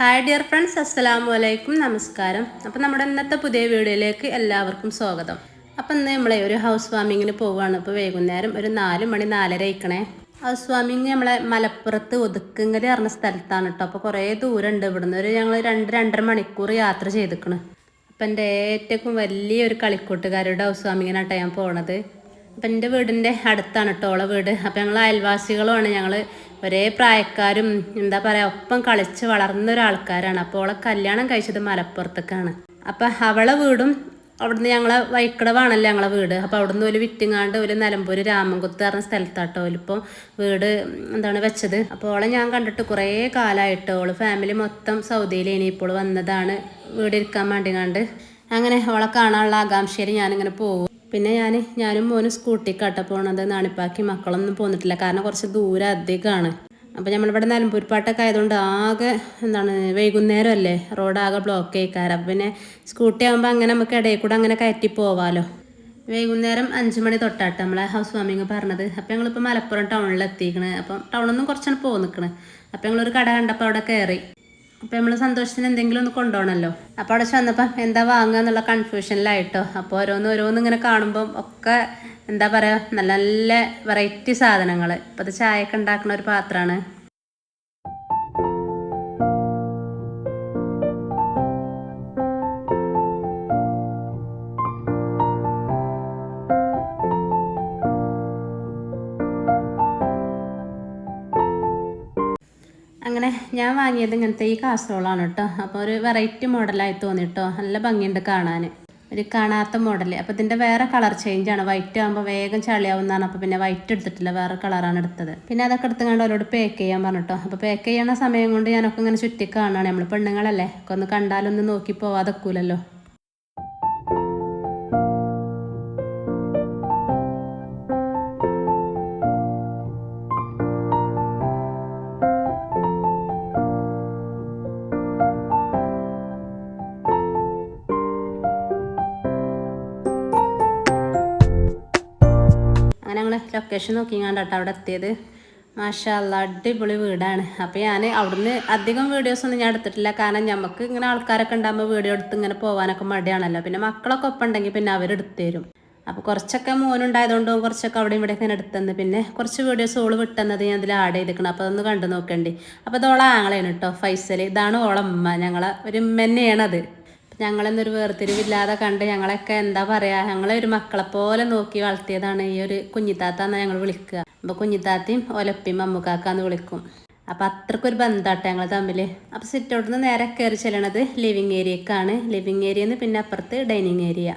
Hi dear friends അസ്സലാമു അലൈക്കും നമസ്കാരം. അപ്പം നമ്മുടെ ഇന്നത്തെ പുതിയ വീഡിയോയിലേക്ക് എല്ലാവർക്കും സ്വാഗതം. അപ്പം ഇന്ന് നമ്മളെ ഒരു ഹൗസ് വാമിങ്ങിന് പോവുകയാണ് ഇപ്പോൾ വൈകുന്നേരം ഒരു നാല് മണി നാലര ആയിക്കണേ ഹൗസ് വാമിങ് നമ്മളെ മലപ്പുറത്ത് ഒതുക്കുങ്ങര പറഞ്ഞ സ്ഥലത്താണ് കേട്ടോ അപ്പോൾ കുറേ ദൂരമുണ്ട് ഇവിടുന്ന്. ഒരു ഞങ്ങൾ രണ്ട് രണ്ടര മണിക്കൂർ യാത്ര ചെയ്തിക്കണ്. അപ്പം എന്റെ ഏറ്റവും വലിയൊരു കളിക്കൂട്ടുകാരുടെ ഹൗസ് വാമിങ്ങിനാട്ടോ ഞാൻ പോണത്. അപ്പം എന്റെ വീടിന്റെ അടുത്താണ് കേട്ടോ ഓളെ വീട്. അപ്പം ഞങ്ങൾ അയൽവാസികളുമാണ്. ഞങ്ങൾ ഒരേ പ്രായക്കാരും എന്താ പറയാ ഒപ്പം കളിച്ച് വളർന്ന ഒരാൾക്കാരാണ്. അപ്പോൾ അവളെ കല്യാണം കഴിച്ചത് മലപ്പുറത്തേക്കാണ് അപ്പം അവളെ വീടും അവിടുന്ന് ഞങ്ങളെ വൈക്കടവാണല്ലോ ഞങ്ങളെ വീട്. അപ്പോൾ അവിടുന്ന് ഒരു വിറ്റിങ്ങാണ്ട് ഒരു നിലമ്പൂര് രാമൻകുത്ത് പറഞ്ഞ സ്ഥലത്താട്ടോ ഇപ്പോൾ വീട് എന്താണ് വെച്ചത്. അപ്പോൾ ഓളെ ഞാൻ കണ്ടിട്ട് കുറേ കാലമായിട്ട് ഓൾ ഫാമിലി മൊത്തം സൗദിയിൽ ഇപ്പോൾ വന്നതാണ്. വീട് ഇരിക്കാൻ വേണ്ടിങ്ങാണ്ട്. അങ്ങനെ ഓളെ കാണാനുള്ള ആകാംക്ഷയിൽ ഞാനിങ്ങനെ പോകും പിന്നെ ഞാൻ ഞാനും മോനും സ്കൂട്ടിക്കാട്ട പോണത്. നാണിപ്പാക്കി മക്കളൊന്നും പോന്നിട്ടില്ല. കാരണം കുറച്ച് ദൂരം അധികമാണ് അപ്പോൾ നമ്മളിവിടെ നിലമ്പൂർപ്പാട്ടൊക്കെ ആയതുകൊണ്ട് ആകെ എന്താണ് വൈകുന്നേരം അല്ലേ റോഡ് ആകെ ബ്ലോക്ക് ആയിക്കാരം. പിന്നെ സ്കൂട്ടി ആകുമ്പോൾ അങ്ങനെ നമുക്ക് ഇടയിൽ കൂടെ അങ്ങനെ കയറ്റി പോവാലോ. വൈകുന്നേരം അഞ്ച് മണി തൊട്ടാട്ട് നമ്മളെ ഹൗസ് വാമിങ് പറഞ്ഞത്. അപ്പോൾ ഞങ്ങളിപ്പോൾ മലപ്പുറം ടൗണിൽ എത്തിക്കണ് അപ്പം ടൗണിൽ നിന്നും കുറച്ചാണ് പോകും നിൽക്കണ് അപ്പം ഞങ്ങളൊരു കട കണ്ടപ്പോൾ അവിടെ കയറി അപ്പം നമ്മൾ സന്തോഷത്തിന് എന്തെങ്കിലും ഒന്ന് കൊണ്ടുപോകണമല്ലോ അപ്പോൾ അവിടെ ചെന്നപ്പം എന്താ വാങ്ങുക എന്നുള്ള കൺഫ്യൂഷനിലായിട്ടോ അപ്പോൾ ഓരോന്ന് ഓരോന്ന് ഇങ്ങനെ കാണുമ്പം ഒക്കെ എന്താ പറയുക നല്ല നല്ല വെറൈറ്റി സാധനങ്ങൾ ഇപ്പോൾ അത് ചായയൊക്കെ ഉണ്ടാക്കുന്ന ഒരു പാത്രമാണ്. ഞാൻ വാങ്ങിയത് ഇങ്ങനത്തെ ഈ കാസറോളാണ് കേട്ടോ അപ്പോൾ ഒരു വെറൈറ്റി മോഡലായി തോന്നി കേട്ടോ നല്ല ഭംഗിയുണ്ട് കാണാൻ ഒരു കാണാത്ത മോഡൽ അപ്പോൾ ഇതിന്റെ വേറെ കളർ ചേഞ്ചാണ് വൈറ്റ് ആകുമ്പോൾ വേഗം ചളിയാവുന്നതാണ് അപ്പോൾ പിന്നെ വൈറ്റ് എടുത്തിട്ടില്ല. വേറെ കളറാണ് എടുത്തത്. പിന്നെ അതൊക്കെ എടുത്തുകൊണ്ട് അവരോട് പാക്ക് ചെയ്യാൻ പറഞ്ഞിട്ടോ അപ്പോൾ പാക്ക് ചെയ്യണ സമയം കൊണ്ട് ഞാനൊക്കെ ഇങ്ങനെ ചുറ്റി കാണുകയാണ് നമ്മൾ പെണ്ണുങ്ങളല്ലേ? ഒക്കെ ഒന്ന് കണ്ടാലൊന്ന് നോക്കി പോവാതെക്കൂലല്ലോ ലൊക്കേഷൻ നോക്കിങ്ങാണ്ട് കേട്ടോ അവിടെ എത്തിയത് മാഷാല്ല അടിപൊളി വീടാണ്. അപ്പോൾ ഞാൻ അവിടുന്ന് അധികം വീഡിയോസ് ഒന്നും ഞാൻ എടുത്തിട്ടില്ല. കാരണം നമുക്ക് ഇങ്ങനെ ആൾക്കാരൊക്കെ ഉണ്ടാകുമ്പോൾ വീഡിയോ എടുത്ത് ഇങ്ങനെ പോകാനൊക്കെ മടിയാണല്ലോ. പിന്നെ മക്കളൊക്കെ ഒപ്പം ഉണ്ടെങ്കിൽ പിന്നെ അവരെടുത്ത് തരും. അപ്പോൾ കുറച്ചൊക്കെ മോനുണ്ടായതുകൊണ്ടും കുറച്ചൊക്കെ അവിടെ ഇവിടെ ഇങ്ങനെ എടുത്തന്ന് പിന്നെ കുറച്ച് വീഡിയോസ് ഓൾ വിട്ടെന്നത് ഞാൻ അതിൽ ആഡ് ചെയ്തിരിക്കണം. അപ്പോൾ അതൊന്ന് കണ്ടു നോക്കണ്ടി. അപ്പോൾ ഇത് കേട്ടോ ഫൈസൽ ഇതാണ് ഓളമ്മ ഞങ്ങളെ ഒരു ഉമ്മ ഞങ്ങളെന്നൊരു വേർതിരിവില്ലാതെ കണ്ട് ഞങ്ങളൊക്കെ എന്താ പറയുക ഞങ്ങളെ ഒരു മക്കളെ പോലെ നോക്കി വളർത്തിയതാണ് ഈ ഒരു കുഞ്ഞിത്താത്ത ഞങ്ങൾ വിളിക്കുക. അപ്പോൾ കുഞ്ഞിത്താത്തയും ഒലപ്പിയും അമ്മുക്കാക്കാന്ന് വിളിക്കും. അപ്പോൾ അത്രക്കൊരു ബന്ധമാട്ടെ ഞങ്ങൾ തമ്മിൽ അപ്പോൾ സിറ്റ് നിന്ന് നേരെ കയറി ചെല്ലണത് ലിവിങ് ഏരിയക്കാണ്. ലിവിങ് നിന്ന് പിന്നെ അപ്പുറത്ത് ഡൈനിങ് ഏരിയ.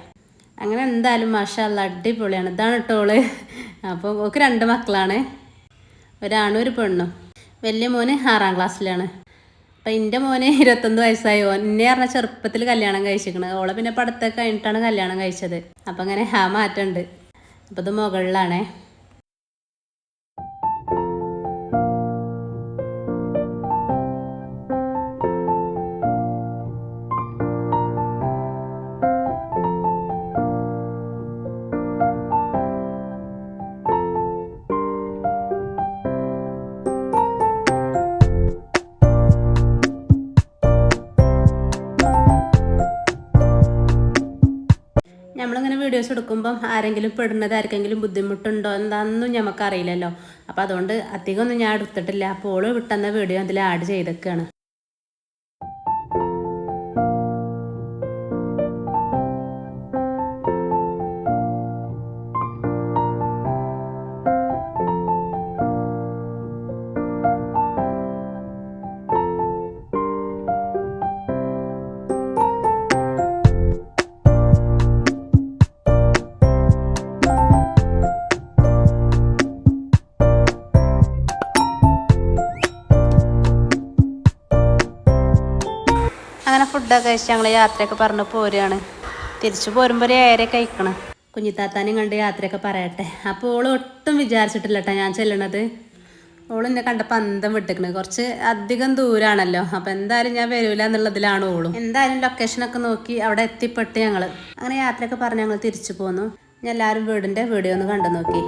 അങ്ങനെ എന്തായാലും മാഷല്ല അടിപൊളിയാണ്. ഇതാണ് ടോൾ അപ്പോൾ ഓക്ക് രണ്ട് മക്കളാണ്. ഒരാണും ഒരു പെണ്ണും. വലിയ മോന് ആറാം ക്ലാസ്സിലാണ്. അപ്പം എന്റെ മോനെ ഇരുപത്തൊന്ന് വയസ്സായി. എന്നെ പറഞ്ഞ ചെറുപ്പത്തിൽ കല്യാണം കഴിച്ചിരിക്കണത് ഓളെ പിന്നെ പഠിത്തമൊക്കെ കഴിഞ്ഞിട്ടാണ് കല്യാണം കഴിച്ചത്. അപ്പം അങ്ങനെ ആ മാറ്റമുണ്ട് അപ്പം ഇത് മുകളിലാണേ. വീഡിയോസ് എടുക്കുമ്പം ആരെങ്കിലും പെടുന്നത് ആർക്കെങ്കിലും ബുദ്ധിമുട്ടുണ്ടോ എന്താണെന്നും നമുക്കറിയില്ലല്ലോ അപ്പോൾ അതുകൊണ്ട് അധികം ഒന്നും ഞാൻ എടുത്തിട്ടില്ല. അപ്പോൾ വിട്ടെന്ന വീഡിയോ അതിൽ ആഡ് ചെയ്തൊക്കെയാണ് അങ്ങനെ ഫുഡൊക്കെ കഴിച്ച് ഞങ്ങൾ യാത്രയൊക്കെ പറഞ്ഞ് പോരുകയാണ് തിരിച്ചു പോരുമ്പോൾ ഏറെ കഴിക്കണം. കുഞ്ഞിത്താത്താനും കണ്ട് യാത്രയൊക്കെ പറയട്ടെ. അപ്പോൾ ഓൾ ഒട്ടും വിചാരിച്ചിട്ടില്ല കേട്ടോ ഞാൻ ചെല്ലണത്. ഓൾ എന്നെ കണ്ടപ്പോൾ അന്തം വിട്ടിക്കണ്. കുറച്ച് അധികം ദൂരാണല്ലോ. അപ്പം എന്തായാലും ഞാൻ വരൂല എന്നുള്ളതിലാണ് ഓളും. എന്തായാലും ലൊക്കേഷനൊക്കെ നോക്കി അവിടെ എത്തിപ്പെട്ട് ഞങ്ങൾ അങ്ങനെ യാത്രയൊക്കെ പറഞ്ഞ് ഞങ്ങൾ തിരിച്ചു പോന്നു. ഞാൻ എല്ലാവരും വീടിന്റെ വീഡിയോ ഒന്ന് കണ്ടു നോക്കി.